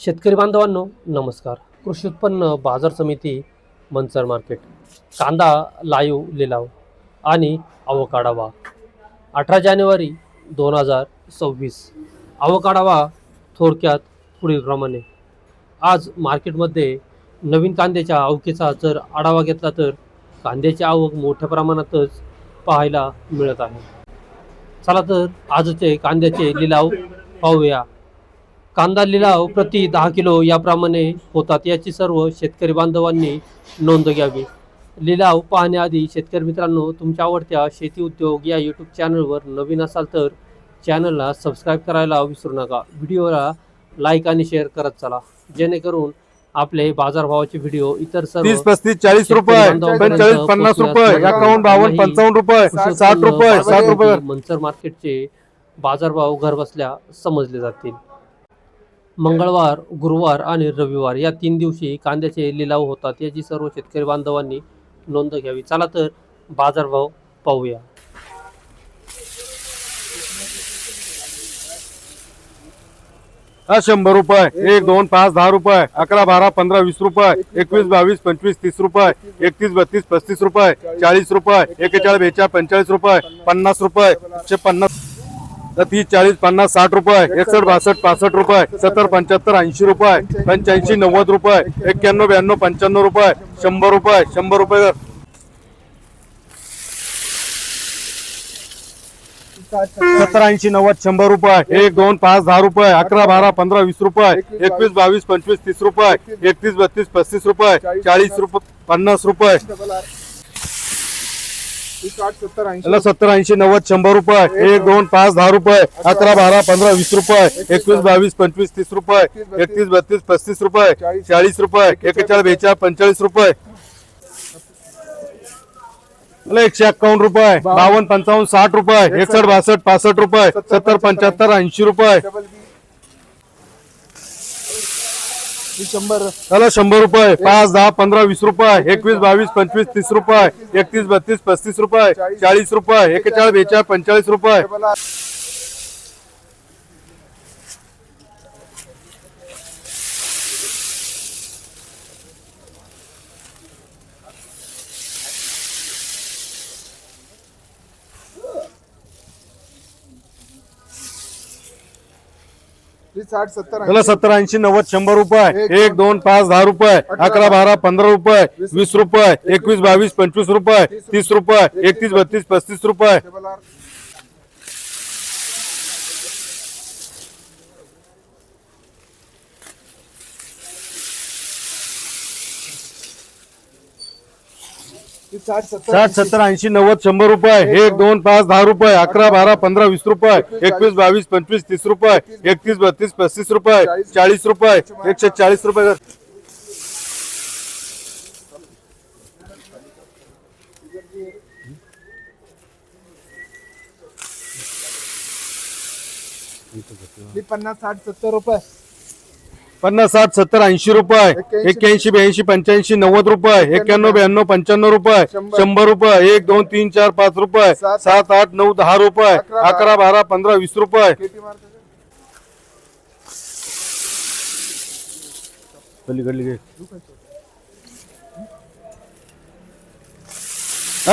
शेतकरी बांधवांनो नमस्कार. कृषी उत्पन्न बाजार समिती मंचर मार्केट. कांदा लाईव लिलाव आणि अवकाढावा अठरा जानेवारी दोन हजार सव्वीस. अवकाढावा थोडक्यात पुढीलप्रमाणे आज मार्केटमध्ये नवीन कांद्याच्या आवकेचा जर आढावा घेतला तर कांद्याची आवक मोठ्या प्रमाणातच पाहायला मिळत आहे. चला तर आजचे कांद्याचे लिलाव पाहूया. कांदा लिलाव प्रति दहा किलो याप्रमाणे होतात. याची सर्व शेतकरी बांधवांनी नोंद घ्यावी. लिलाव पाहण्याआधी शेतकरी मित्रांनो तुमच्या आवडत्या शेती उद्योग या यूट्यूब चॅनलवर नवीन असाल तर चॅनलला सबस्क्राईब करायला विसरू नका. व्हिडिओला लाईक आणि शेअर करत चला. जेणेकरून आपले बाजारभावाचे व्हिडिओ इतर सर्व तीस पस्तीस चाळीस रुपये पंचेचाळीस पन्नास रुपये एकावन्न बावन्न पंचावन्न रुपये साठ रुपये साठ रुपये. मंचर मार्केटचे बाजारभाव घर बसल्या समजले जातील. मंगळवार गुरुवार आणि रविवार या तीन दिवशी कांद्याचे लिलाव होतात. याची सर्व शेतकरी बांधवांनी नोंद घ्यावी. चला तर बाजारभाव पाहूया. हा शंभर रुपये. एक दोन पाच दहा रुपये. अकरा बारा पंधरा वीस रुपये. एकवीस बावीस पंचवीस तीस रुपये. एकतीस बत्तीस पस्तीस रुपये. चाळीस रुपये. एकेचाळीस बेचाळीस पंचेचाळीस रुपये. पन्नास रुपये. एकशे पन्नास तर तीस चाळीस पन्नास साठ रुपये एकसष्ट बासष्ट पासष्ट रुपये सत्तर पंच्याहत्तर ऐंशी रुपये पंच्याऐंशी नव्वद रुपये एक्क्याण्णव ब्याण्णव पंच्याण्णव रुपये शंभर रुपये शंभर रुपये सत्तर ऐंशी नव्वद शंभर रुपये एक दोन पाच दहा रुपये अकरा बारा पंधरा वीस रुपये एकवीस बावीस पंचवीस तीस रुपये एकतीस बत्तीस पस्तीस रुपये चाळीस रुपये पन्नास रुपये. त्याला सत्तर ऐंशी नव्वद शंभर रुपये. एक दोन पाच दहा रुपये. अकरा बारा पंधरा वीस रुपये. एकवीस बावीस पंचवीस तीस रुपये. एकतीस बत्तीस पस्तीस रुपये. चाळीस रुपये. एकेचाळीस बेचाळीस पंचेचाळीस रुपये. एकशे एक्कावन्न रुपये. बावन्न पंचावन्न साठ रुपये. एकसठ बासष्ट पासष्ट रुपये. सत्तर पंच्याहत्तर ऐंशी रुपये. शंभर. त्याला शंभर रुपये. पाच दहा पंधरा वीस रुपये. एकवीस बावीस पंचवीस तीस रुपये. एकतीस बत्तीस पस्तीस रुपये. चाळीस रुपये. एकेचाळीस बेचाळीस पंचेचाळीस रुपये. साठ सत्तर सत्तर ऐंशी नव्वद शंभर रुपये. एक दोन पाच दहा रुपये. अकरा बारा पंधरा रुपये. वीस रुपये. एकवीस बावीस पंचवीस रुपये. तीस रुपये. एकतीस बत्तीस पस्तीस रुपये. साठ सत्तर ऐंशी. नव्वद शंभर रुपये. एक दोन पाच दहा रुपये. अकरा बारा पंधरा वीस रुपये. एकवीस बावीस. पंचवीस तीस रुपये. एकतीस बत्तीस पस्तीस रुपये. चाळीस. रुपये. एकशे चाळीस रुपये. पन्नास साठ सत्तर रुपये. पन्नास साठ सत्तर ऐंशी रुपये. एक्क्याऐंशी ब्याऐंशी पंच्याऐंशी नव्वद रुपये. एक्क्याण्णव ब्याण्णव पंच्याण्णव रुपये. शंभर. रुपये. एक दोन तीन चार पाच रुपये. सात आठ. नऊ दहा रुपये. अकरा बारा. पंधरा वीस रुपये. पलीकडली घे. हा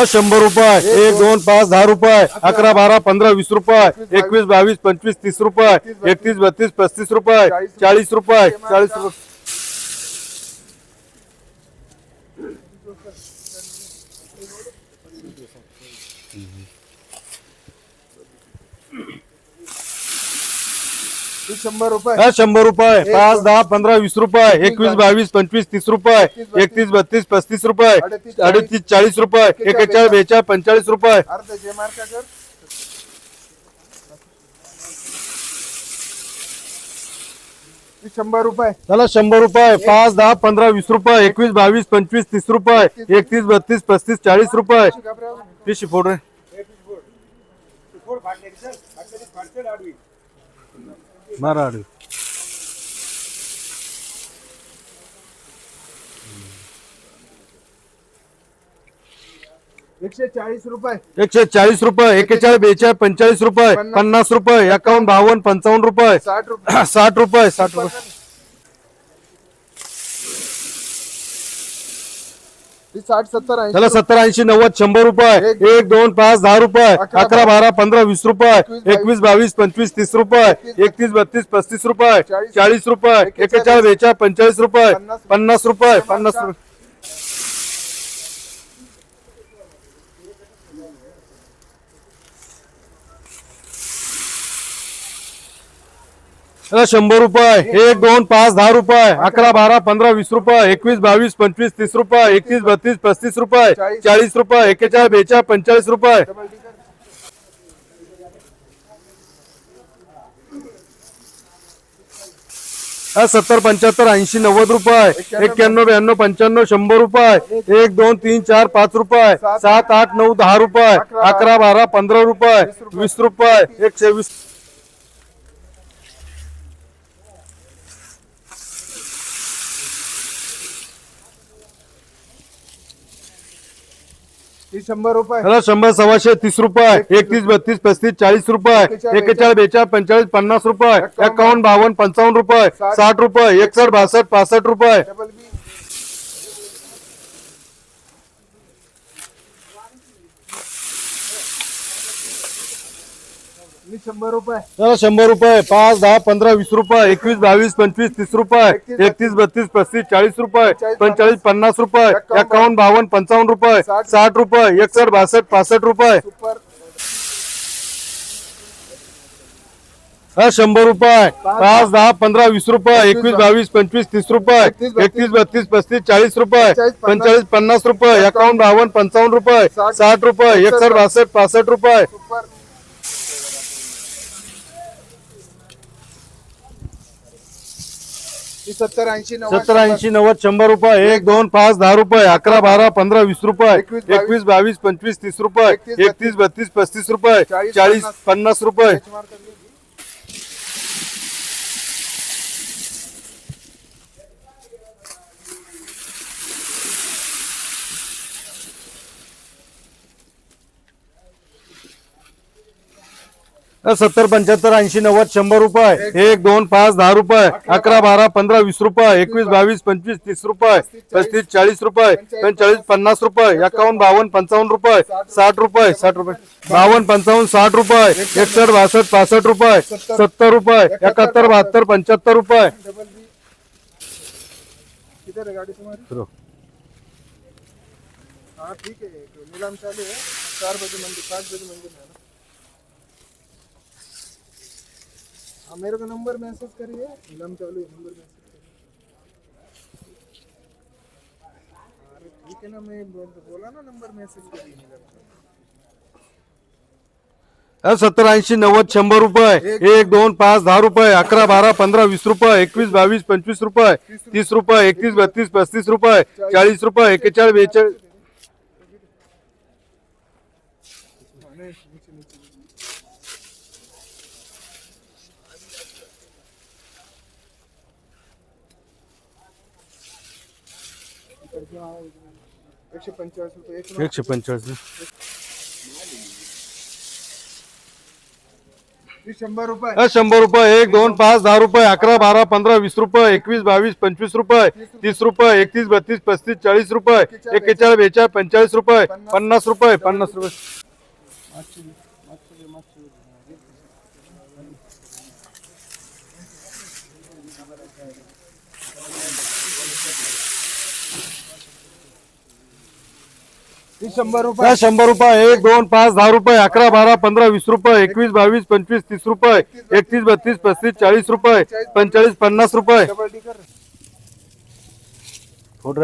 शंभर रुपये. एक दोन पाच दहा रुपये. अकरा बारा पंधरा वीस रुपये. एकवीस बावीस पंचवीस तीस रुपये. एकतीस बत्तीस पस्तीस रुपये. चाळीस रुपये. चाळीस रुपये. शंभर रुपये. हा शंभर रुपये. पाच दहा पंधरा वीस रुपये. एकवीस बावीस. पंचवीस तीस रुपये. एकतीस बत्तीस पस्तीस रुपये. अडतीस चाळीस. रुपये. एकेचाळीस बेचाळीस. पंचेचाळीस रुपये. शंभर रुपये. त्याला शंभर रुपये. पाच दहा पंधरा वीस रुपये. एकवीस बावीस पंचवीस तीस रुपये. एकतीस बत्तीस पस्तीस चाळीस रुपये. तीस फोड रे. आडवी. एकशे चाळीस रुपये. एकशे चाळीस रुपये एकेचाळीस बेचाळीस पंचेचाळीस रुपये पन्नास रुपये एकावन्न बावन्न पंचावन्न रुपये. साठ रुपये. साठ रुपये साठ रुपये. साठ सत्तर ऐंशी त्याला सत्तर ऐंशी नव्वद शंभर रुपये एक, दोन पाच दहा रुपये अकरा, अकरा बारा पंधरा वीस रुपये एकवीस, एकवीस बावीस पंचवीस तीस रुपये एकतीस बत्तीस पस्तीस रुपये चाळीस, चाळीस रुपये एक्केचाळीस, एकेचाळीस बेचाळीस पंचेचाळीस रुपये पन्नास, पन्नास रुपये पन्नास रुपये. शंभर रुपये. एक दोन पाच दहा रुपये. अकरा बारा पंधरा वीस रुपये. एकवीस बावीस पंचवीस तीस रुपये. एकतीस बत्तीस पस्तीस रुपये. चाळीस. रुपये. एकेचाळीस बेचाळीस पंचेचाळीस रुपये. हा सत्तर पंच्याहत्तर ऐंशी नव्वद रुपये. एक्क्याण्णव ब्याण्णव पंच्याण्णव शंभर रुपये. एक दोन तीन चार पाच रुपये. सात, आठ नऊ दहा रुपये. अकरा, अकरा बारा पंधरा रुपये. वीस रुपये. एकशे वीस शंभर रुपये. त्याला शंभर सव्वाशे तीस रुपये एकतीस बत्तीस पस्तीस चाळीस रुपये एकेचाळीस बेचाळीस पंचेचाळीस पन्नास रुपये एकावन्न. बावन्न पंचावन्न रुपये साठ. रुपये एकसष्ट बासष्ट पासष्ट रुपये. Double B. शंभर रुपये. शंभर रुपये. पाच दहा पंधरा वीस रुपये. एकवीस बावीस पंचवीस तीस रुपये. एकतीस बत्तीस. पस्तीस चाळीस रुपये. पंचेचाळीस पन्नास. रुपये. एकावन्न बावन्न पंचावन्न रुपये. साठ रुपये. एकसष्ट बासष्ट पासष्ट रुपये. हा शंभर रुपये. पाच दहा पंधरा वीस रुपये. एकवीस बावीस. पंचवीस तीस रुपये. एकतीस बत्तीस. पस्तीस चाळीस रुपये. पंचेचाळीस पन्नास. रुपये. एकावन्न बावन्न पंचावन्न रुपये. साठ. रुपये. एकसष्ट बासष्ट पासष्ट रुपये सुपर ही सत्तर ऐंशी नव्वद सत्तर ऐंशी नव्वद शंभर रुपये एक दोन पाच दहा रुपये अकरा बारा पंधरा वीस रुपये एकवीस, बावीस, पंचवीस तीस रुपये एकतीस, बत्तीस. पस्तीस रुपये चाळीस. पन्नास. रुपये. सत्तर पंच्याहत्तर ऐंशी नव्वद शंभर रुपये. एक दोन पाच दहा रुपये. अकरा बारा पंधरा वीस रुपये. एकवीस बावीस पंचवीस तीस रुपये. पस्तीस चाळीस रुपये. पंचेचाळीस पन्नास रुपये. एकावन्न बावन्न पंचावन्न रुपये. साठ रुपये. साठ रुपये. बावन्न पंचावन्न साठ रुपये. एकसष्ट बासष्ट पासष्ट रुपये. सत्तर रुपये. एकाहत्तर बहात्तर पंच्याहत्तर रुपये. ठीक आहे. चालू चार बजे मंदिर पाच बजे मंदिर है मेरे को नंबर मैसेज करिए। नीलाम चालू है नंबर मैसेज करिए। अरे ठीक है ना मैं बोला ना नंबर मैसेज करिए सत्तर ऐंशी नव्वद शंभर रुपये। एक दोन पाच दहा रुपये। अकरा बारा पंधरा वीस रुपये। एकवीस बावीस पंचवीस रुपये। तीस रुपये एकतीस बत्तीस पस्तीस रुपये। चाळीस रुपये एकेचाळीस बेचाळीस एकशे पंचेचाळीस रुपये. एक एकशे पंचेचाळीस शंभर रुपये. शंभर रुपये. एक दोन पाच दहा रुपये. अकरा बारा पंधरा वीस रुपये. एकवीस बावीस पंचवीस रुपये. तीस रुपये. एकतीस बत्तीस पस्तीस चाळीस रुपये. एकेचाळीस बेचाळीस पंचेचाळीस रुपये. पन्नास रुपये. पन्नास रुपये. शंभर रुपये. शंभर रुपये एक दोन पाच दहा रुपये अकरा बारा पंधरा वीस रुपये एकवीस बावीस पंचवीस तीस रुपये एकतीस बत्तीस पस्तीस चाळीस रुपये पंचेचाळीस पन्नास रुपये. फोटो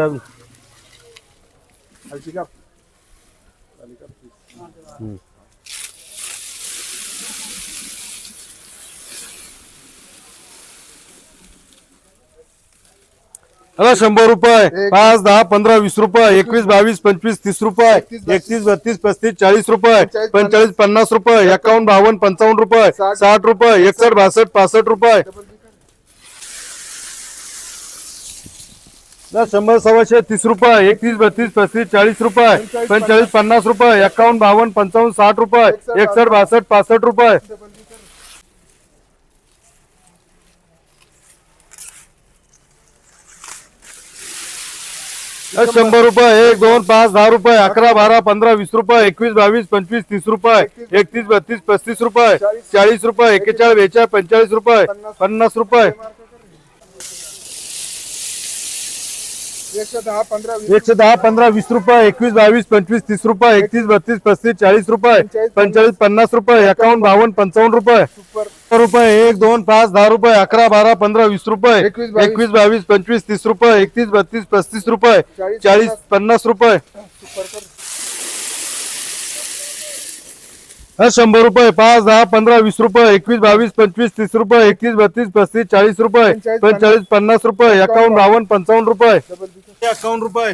अला शंभर रुपये. पाच दहा पंधरा वीस रुपये. एकवीस बावीस पंचवीस तीस रुपये. एकतीस बत्तीस पस्तीस चाळीस रुपये. पंचेचाळीस पन्नास. रुपये. एकावन्न बावन्न पंचावन्न रुपये. साठ. रुपये. एकसष्ट बासष्ट पासष्ट रुपये. शंभर सव्वाशे तीस रुपये. एकतीस बत्तीस पस्तीस चाळीस रुपये. पंचेचाळीस पन्नास रुपये. एकावन्न बावन्न पंचावन्न साठ रुपये. एकसष्ट बासष्ट पासष्ट रुपये. शंभर रुपये एक दोन पाच दहा रुपये अकरा बारा पंधरा वीस रुपये एकवीस बावीस पंचवीस तीस रुपये एकतीस बत्तीस पस्तीस रुपये चाळीस रुपये एक्केचाळीस बेचाळीस पंचेचाळीस रुपये पन्नास रुपये. एकशे दहा पंधरा वीस रुपये एकवीस बावीस पंचवीस तीस रुपये एकतीस बत्तीस पस्तीस चाळीस रुपये पंचेचाळीस पन्नास रुपये एकावन्न बावन्न पंचावन्न रुपये. रुपये एक दोन पाच दहा रुपये अकरा बारा पंधरा वीस रुपये एकवीस, बावीस. एकवीस बावीस पंचवीस तीस रुपये एकतीस बत्तीस पस्तीस रुपये चाळीस, चाळीस पन्नास. रुपये. हा शंभर रुपये पाच दहा पंधरा वीस रुपये एकवीस बावीस पंचवीस तीस रुपये एकतीस बत्तीस पस्तीस चाळीस रुपये पंचेचाळीस, पंचेचाळीस पन्नास रुपये एकावन्न बावन्न पंचावन्न रुपये. डबल एकावन्न रुपये.